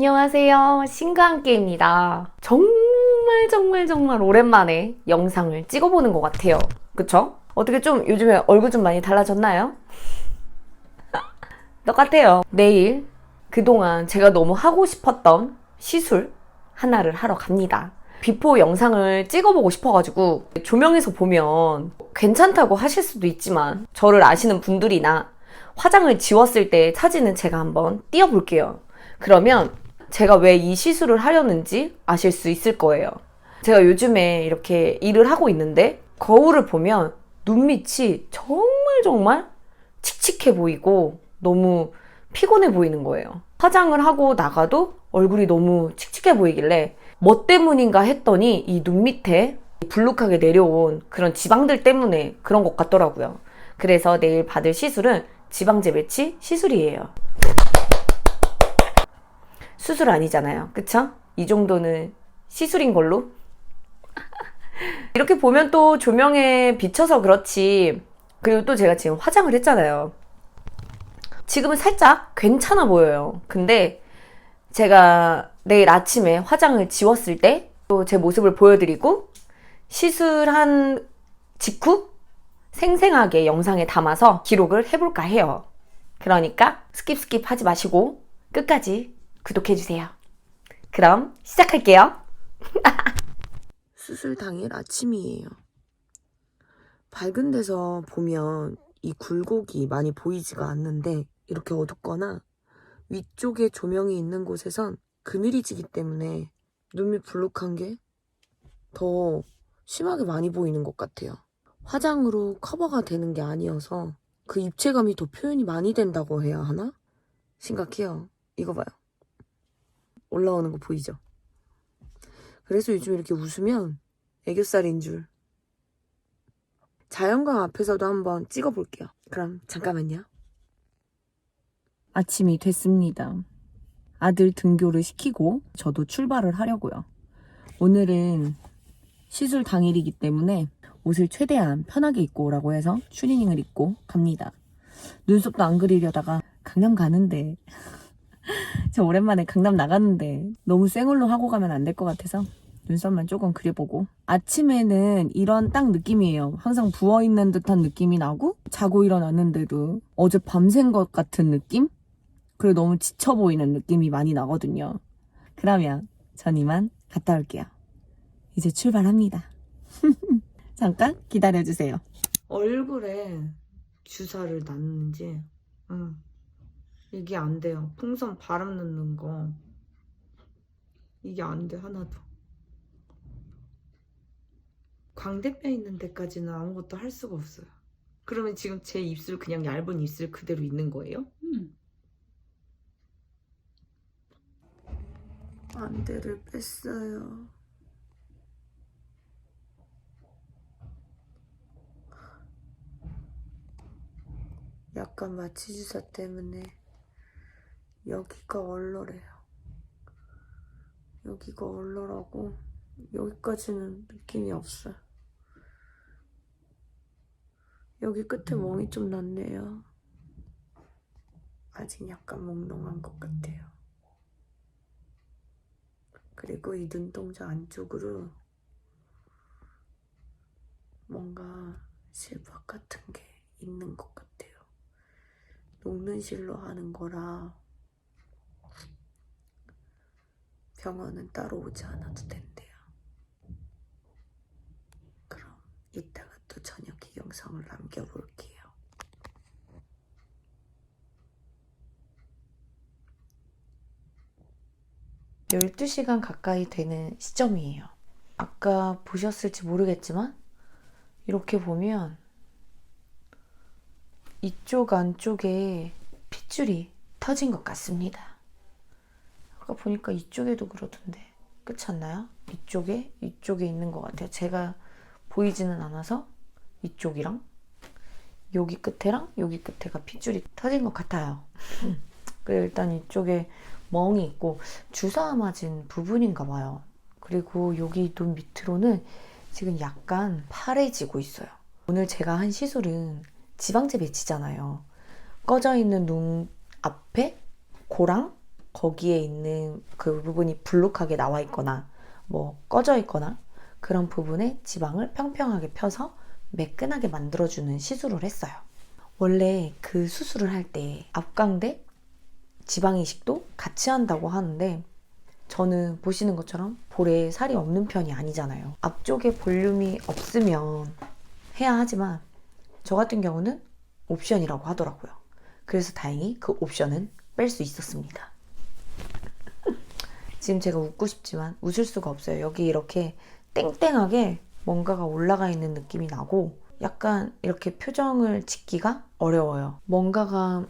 안녕하세요. 신과 함께입니다. 정말 정말 정말 오랜만에 영상을 찍어보는 것 같아요. 그쵸? 어떻게 좀 요즘에 얼굴 좀 많이 달라졌나요? 똑같아요. 내일 그동안 제가 너무 하고 싶었던 시술 하나를 하러 갑니다. 비포 영상을 찍어보고 싶어가지고 조명에서 보면 괜찮다고 하실 수도 있지만 저를 아시는 분들이나 화장을 지웠을 때 사진은 제가 한번 띄워볼게요. 그러면 제가 왜 이 시술을 하려는지 아실 수 있을 거예요. 제가 요즘에 이렇게 일을 하고 있는데 거울을 보면 눈밑이 정말 정말 칙칙해 보이고 너무 피곤해 보이는 거예요. 화장을 하고 나가도 얼굴이 너무 칙칙해 보이길래 뭐 때문인가 했더니 이 눈 밑에 불룩하게 내려온 그런 지방들 때문에 그런 것 같더라고요. 그래서 내일 받을 시술은 지방제 배치 시술이에요. 수술 아니잖아요. 그쵸? 이 정도는 시술인 걸로? 이렇게 보면 또 조명에 비쳐서 그렇지. 그리고 또 제가 지금 화장을 했잖아요. 지금은 살짝 괜찮아 보여요. 근데 제가 내일 아침에 화장을 지웠을 때 또 제 모습을 보여드리고 시술한 직후 생생하게 영상에 담아서 기록을 해볼까 해요. 그러니까 스킵 스킵 하지 마시고 끝까지 구독해주세요. 그럼 시작할게요. 수술 당일 아침이에요. 밝은 데서 보면 이 굴곡이 많이 보이지가 않는데 이렇게 어둡거나 위쪽에 조명이 있는 곳에선 그늘이 지기 때문에 눈이 불룩한 게 더 심하게 많이 보이는 것 같아요. 화장으로 커버가 되는 게 아니어서 그 입체감이 더 표현이 많이 된다고 해야 하나? 심각해요. 이거 봐요. 올라오는 거 보이죠? 그래서 요즘 이렇게 웃으면 애교살인 줄. 자연광 앞에서도 한번 찍어볼게요. 그럼 잠깐만요. 아침이 됐습니다. 아들 등교를 시키고 저도 출발을 하려고요. 오늘은 시술 당일이기 때문에 옷을 최대한 편하게 입고 오라고 해서 추리닝을 입고 갑니다. 눈썹도 안 그리려다가 강남 가는데 저 오랜만에 강남 나갔는데 너무 생얼로 하고 가면 안 될 것 같아서 눈썹만 조금 그려보고 아침에는 이런 딱 느낌이에요. 항상 부어있는 듯한 느낌이 나고 자고 일어났는데도 어제 밤샌 것 같은 느낌? 그리고 너무 지쳐 보이는 느낌이 많이 나거든요. 그러면 전 이만 갔다 올게요. 이제 출발합니다. 잠깐 기다려주세요. 얼굴에 주사를 놨는지 응. 이게 안 돼요. 풍선 바람 넣는 거. 이게 안 돼, 하나도. 광대뼈 있는 데까지는 아무것도 할 수가 없어요. 그러면 지금 제 입술 그냥 얇은 입술 그대로 있는 거예요? 안대를 뺐어요. 약간 마취 주사 때문에 여기가 얼얼해요. 여기가 얼얼하고 여기까지는 느낌이 없어요. 여기 끝에 멍이 좀 났네요. 아직 약간 몽롱한 것 같아요. 그리고 이 눈동자 안쪽으로 뭔가 실밥 같은 게 있는 것 같아요. 녹는 실로 하는 거라 병원은 따로 오지 않아도 된대요. 그럼 이따가 또 저녁에 영상을 남겨볼게요. 12시간 가까이 되는 시점이에요. 아까 보셨을지 모르겠지만, 이렇게 보면, 이쪽 안쪽에 핏줄이 터진 것 같습니다. 아까 보니까 이쪽에도 그러던데, 그렇지 않나요? 이쪽에, 이쪽에 있는 것 같아요. 제가 보이지는 않아서 이쪽이랑 여기 끝에랑 여기 끝에가 핏줄이 터진 것 같아요. 그리고 일단 이쪽에 멍이 있고 주사 맞은 부분인가 봐요. 그리고 여기 눈 밑으로는 지금 약간 파래지고 있어요. 오늘 제가 한 시술은 지방제 배치잖아요. 꺼져 있는 눈 앞에 고랑 거기에 있는 그 부분이 불룩하게 나와 있거나 뭐 꺼져 있거나 그런 부분에 지방을 평평하게 펴서 매끈하게 만들어주는 시술을 했어요. 원래 그 수술을 할 때 앞광대 지방 이식도 같이 한다고 하는데 저는 보시는 것처럼 볼에 살이 없는 편이 아니잖아요. 앞쪽에 볼륨이 없으면 해야 하지만 저 같은 경우는 옵션이라고 하더라고요. 그래서 다행히 그 옵션은 뺄 수 있었습니다. 지금 제가 웃고 싶지만 웃을 수가 없어요. 여기 이렇게 땡땡하게 뭔가가 올라가 있는 느낌이 나고 약간 이렇게 표정을 짓기가 어려워요. 뭔가가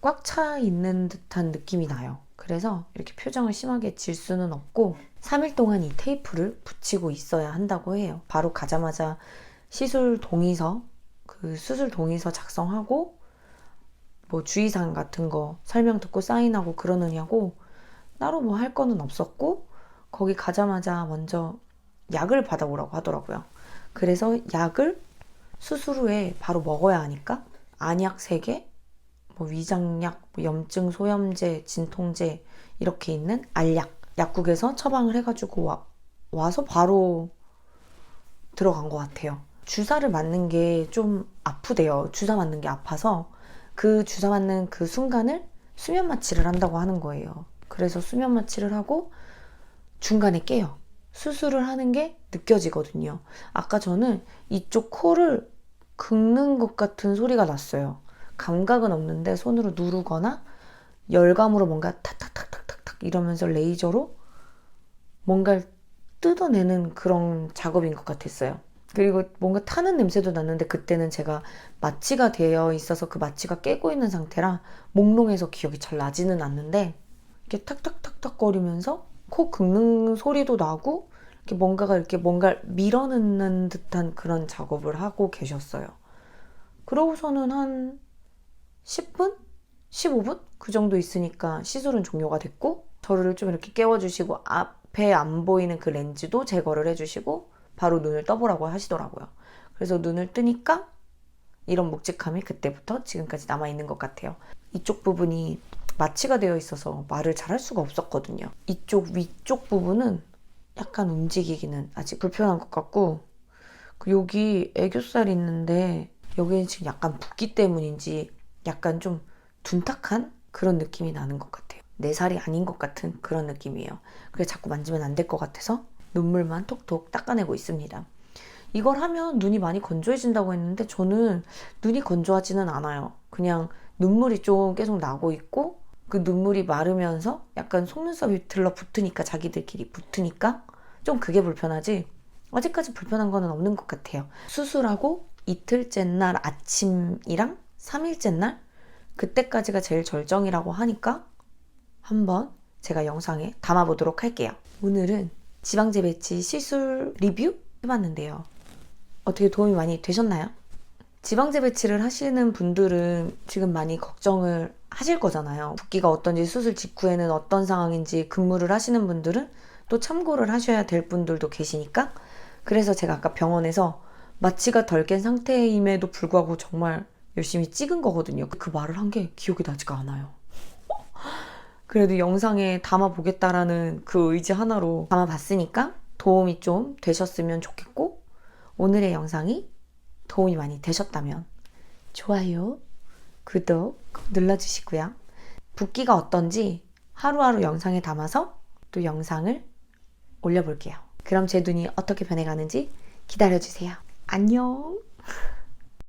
꽉 차 있는 듯한 느낌이 나요. 그래서 이렇게 표정을 심하게 질 수는 없고 3일 동안 이 테이프를 붙이고 있어야 한다고 해요. 바로 가자마자 시술 동의서, 그 수술 동의서 작성하고 뭐 주의사항 같은 거 설명 듣고 사인하고 그러느냐고 따로 뭐 할 거는 없었고 거기 가자마자 먼저 약을 받아오라고 하더라고요. 그래서 약을 수술 후에 바로 먹어야 하니까 안약 3개, 뭐 위장약, 뭐 염증 소염제, 진통제 이렇게 있는 알약 약국에서 처방을 해가지고 와, 와서 바로 들어간 것 같아요. 주사를 맞는 게 좀 아프대요. 주사 맞는 게 아파서 그 주사 맞는 그 순간을 수면 마취를 한다고 하는 거예요. 그래서 수면 마취를 하고 중간에 깨요. 수술을 하는 게 느껴지거든요. 아까 저는 이쪽 코를 긁는 것 같은 소리가 났어요. 감각은 없는데 손으로 누르거나 열감으로 뭔가 탁탁탁탁탁탁 이러면서 레이저로 뭔가를 뜯어내는 그런 작업인 것 같았어요. 그리고 뭔가 타는 냄새도 났는데 그때는 제가 마취가 되어 있어서 그 마취가 깨고 있는 상태라 몽롱해서 기억이 잘 나지는 않는데 이렇게 탁탁탁탁 거리면서 코 긁는 소리도 나고 이렇게 뭔가가 이렇게 뭔가를 밀어넣는 듯한 그런 작업을 하고 계셨어요. 그러고서는 한 10분? 15분? 그 정도 있으니까 시술은 종료가 됐고 저를 좀 이렇게 깨워주시고 앞에 안 보이는 그 렌즈도 제거를 해주시고 바로 눈을 떠보라고 하시더라고요. 그래서 눈을 뜨니까 이런 묵직함이 그때부터 지금까지 남아있는 것 같아요. 이쪽 부분이 마취가 되어 있어서 말을 잘할 수가 없었거든요. 이쪽 위쪽 부분은 약간 움직이기는 아직 불편한 것 같고 그 여기 애교살이 있는데 여기는 지금 약간 붓기 때문인지 약간 좀 둔탁한 그런 느낌이 나는 것 같아요. 내 살이 아닌 것 같은 그런 느낌이에요. 그래서 자꾸 만지면 안 될 것 같아서 눈물만 톡톡 닦아내고 있습니다. 이걸 하면 눈이 많이 건조해진다고 했는데 저는 눈이 건조하지는 않아요. 그냥 눈물이 좀 계속 나고 있고 그 눈물이 마르면서 약간 속눈썹이 들러붙으니까 자기들끼리 붙으니까 좀 그게 불편하지 아직까지 불편한 거는 없는 것 같아요. 수술하고 이틀째 날 아침이랑 3일째 날 그때까지가 제일 절정이라고 하니까 한번 제가 영상에 담아보도록 할게요. 오늘은 지방제 배치 시술 리뷰 해봤는데요. 어떻게 도움이 많이 되셨나요? 지방제 배치를 하시는 분들은 지금 많이 걱정을 하실 거잖아요. 붓기가 어떤지 수술 직후에는 어떤 상황인지 근무를 하시는 분들은 또 참고를 하셔야 될 분들도 계시니까 그래서 제가 아까 병원에서 마취가 덜 깬 상태임에도 불구하고 정말 열심히 찍은 거거든요. 그 말을 한 게 기억이 나지가 않아요. 그래도 영상에 담아보겠다라는 그 의지 하나로 담아봤으니까 도움이 좀 되셨으면 좋겠고 오늘의 영상이 도움이 많이 되셨다면 좋아요, 구독 눌러주시고요. 붓기가 어떤지 하루하루 영상에 담아서 또 영상을 올려볼게요. 그럼 제 눈이 어떻게 변해가는지 기다려주세요. 안녕!